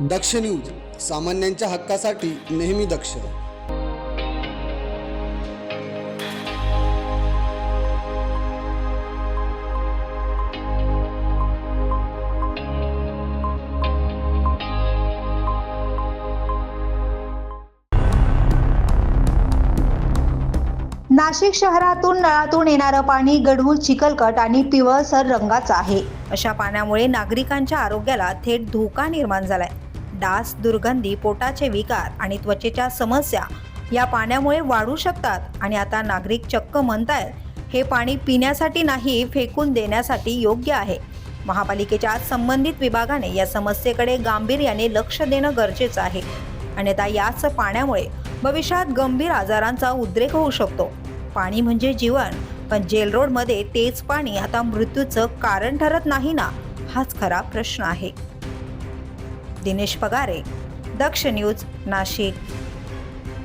दक्ष news सामान्यांच्या हक्कासाठी नेहमी दक्ष. नाशिक शहरातून नळातून येणारं पाणी गढूळ चिकलकट आणि पिवळसर रंगाचं आहे. अशा पाण्यामुळे नागरिकांच्या आरोग्याला थेट धोका निर्माण झालाय. डास दुर्गंधी पोटाचे विकार आणि त्वचेच्या समस्या या पाण्यामुळे वाढू शकतात आणि आता नागरिक चक्क म्हणतायत हे पाणी पिण्यासाठी नाही फेकून देण्यासाठी योग्य आहे. महापालिकेच्या संबंधित विभागाने या समस्येकडे गांभीर्याने लक्ष देणं गरजेचं आहे. अन्यथा याच पाण्यामुळे भविष्यात गंभीर आजारांचा उद्रेक होऊ शकतो. पाणी म्हणजे जीवन पण जेल रोडमध्ये तेच पाणी आता मृत्यूचं कारण ठरत नाही ना हाच खरा प्रश्न आहे. दिनेश पगारे दक्ष न्यूज नाशिक.